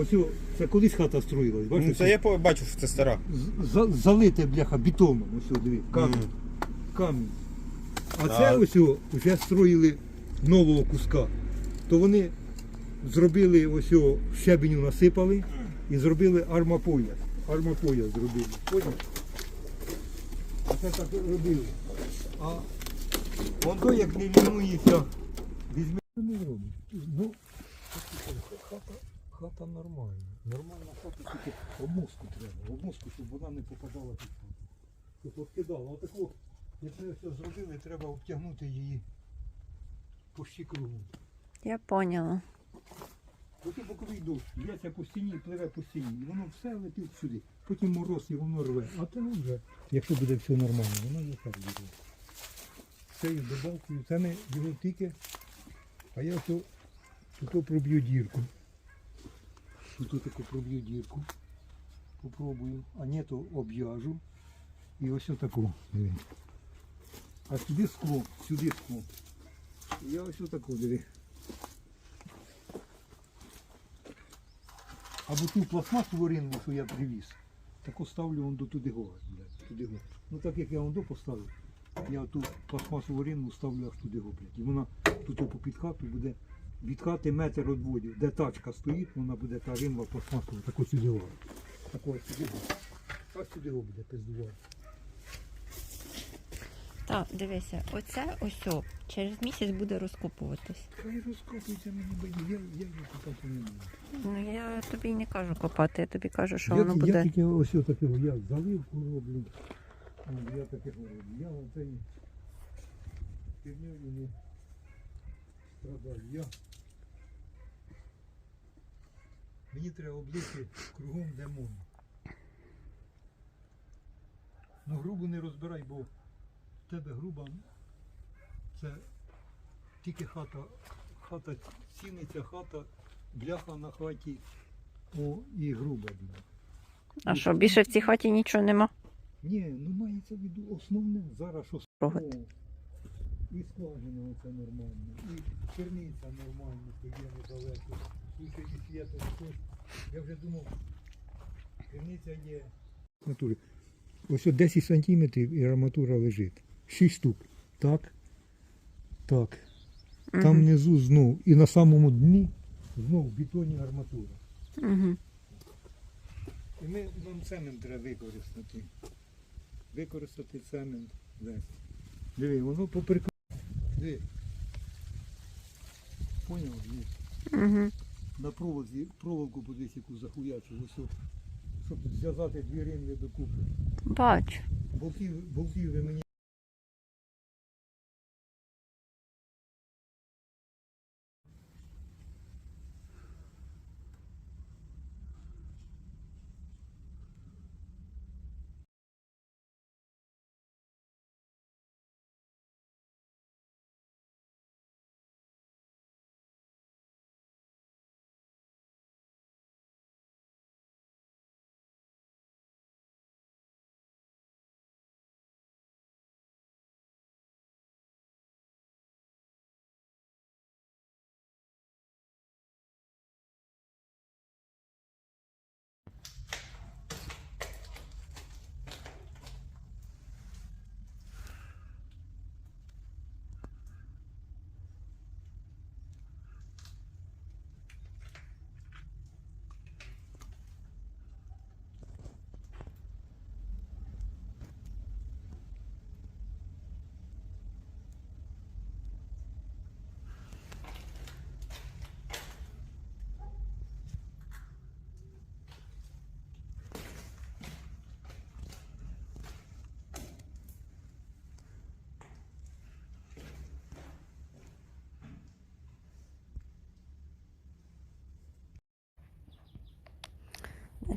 Ось о, це колись хата строїлась, Ну, бачиш? це я по- бачу, що це стара. З- за- залите бляха бетоном, ось о, диви, камінь. Мгм. камінь. А це Так. ось о, вже строїли нового куска. То вони зробили ось о, щебеню насипали і зробили армапояс. Армапояс зробили. Поняв? Оце так робили. А он то як не лінується, робить? Ну, хата, нормальна. Нормальна хата, тільки обмозку треба. Обмозку, щоб вона не попадала під хату. Щоб откидала. Отаку, як ми все зробили, треба обтягнути її по кругу. Я поняла. Потім боковий дощ, б'ється по стіні, пливе по стіні. І воно все летить сюди. Потім мороз і воно рве. А це вже, якщо буде все нормально, воно не так буде. Це із добавкою, це не його тільки, а я то тут проб'ю дірку. Тут таку проб'ю дірку. Попробую. А ні, то об'яжу. І ось отаку. А сюди скло, сюди скло. І я ось отаку диви. Або ту пластмасову ринку, що я привіз, таку ставлю вон до туди го, блядь. Ну так як я вон до поставив, я ту пластмасову ринку ставлю аж туди го, блядь. І вона тут по хату буде від хати метр відводів. Де тачка стоїть, вона буде та ринва пластмасова, таку сюди го. Таку ось сюди го. Сюди буде пиздувати. Так, дивися, оце ось о, через місяць буде розкопуватись. Хай розкопується мені бої, я, я його купати не буду. Ну я тобі не кажу копати, я тобі кажу, що я, воно я буде. тільки ось такого, я заливку роблю. Я таке роблю. Я оцей хернею не страдаю. Я... Мені треба облити кругом де можна. Ну грубу не розбирай, бо в тебе груба це тільки хата, хата ціниться, хата, бляха на хаті, о, і груба. А що, більше в цій хаті нічого нема? Ні, ну мається в виду основне зараз що І скважина оце нормально, і черниця нормально, то є недалеко. Слушай, і свято також. Я вже думав, черниця є. Натурі. Ось 10 сантиметрів і арматура лежить. 6 штук. Так. Так. Там внизу знов. І на самому дні знов бетонні арматура. Угу. І ми нам цемент треба використати. Використати цемент весь. Диви, воно поприкладає. Диви. Поняв? Угу. На проводі, проволоку подивись, яку захуячу, ось, щоб зв'язати дві до докупи. Бачу. Болтів, болтів ви мені.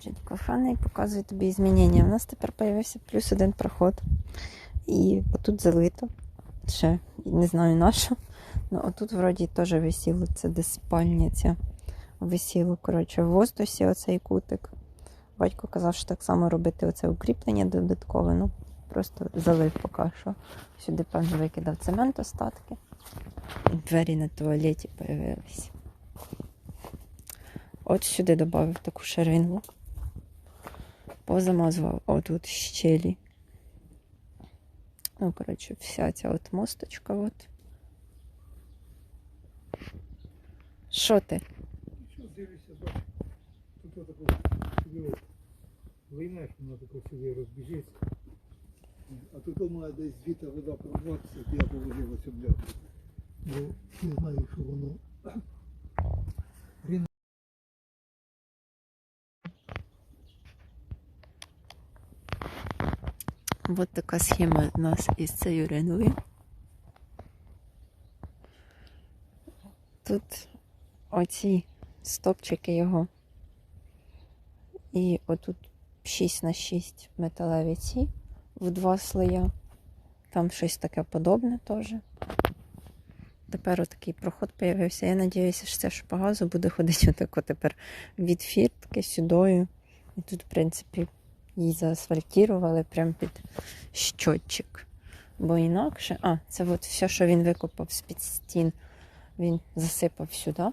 Значить, кофаний показує тобі змінення. У нас тепер з'явився плюс один проход. І отут залито. Ще не знаю на що. Ну, отут вроді теж висіло, це десь спальня. Висіло, коротше, в воздусі оцей кутик. Батько казав, що так само робити оце укріплення додаткове. Ну, просто залив поки що. Сюди, певно, викидав цемент остатки. І двері на туалеті з'явилися. от сюди додав таку ширинку. Позамазував отут щелі. Ну, коротше, вся ця от мосточка. От. Що ти? Що дивишся, бачиш? Тут отако сюди от виймеш, воно тако сюди розбіжиться. А тут має десь звідти вода прорватися, от я положив оцю бляху. Бо не знаю, що воно. От така схема нас із цією риною. Тут оці стопчики його. І отут 6 на 6 металеві ці в два слоя. Там щось таке подобне теж. Тепер отакий проход появився. Я сподіваюся, що ця шпагазу буде ходити отако тепер від фіртки сюдою. І тут, в принципі, її заасфальтірували прямо під щотчик. Бо інакше. А, це от все, що він викопав з-під стін, він засипав сюди.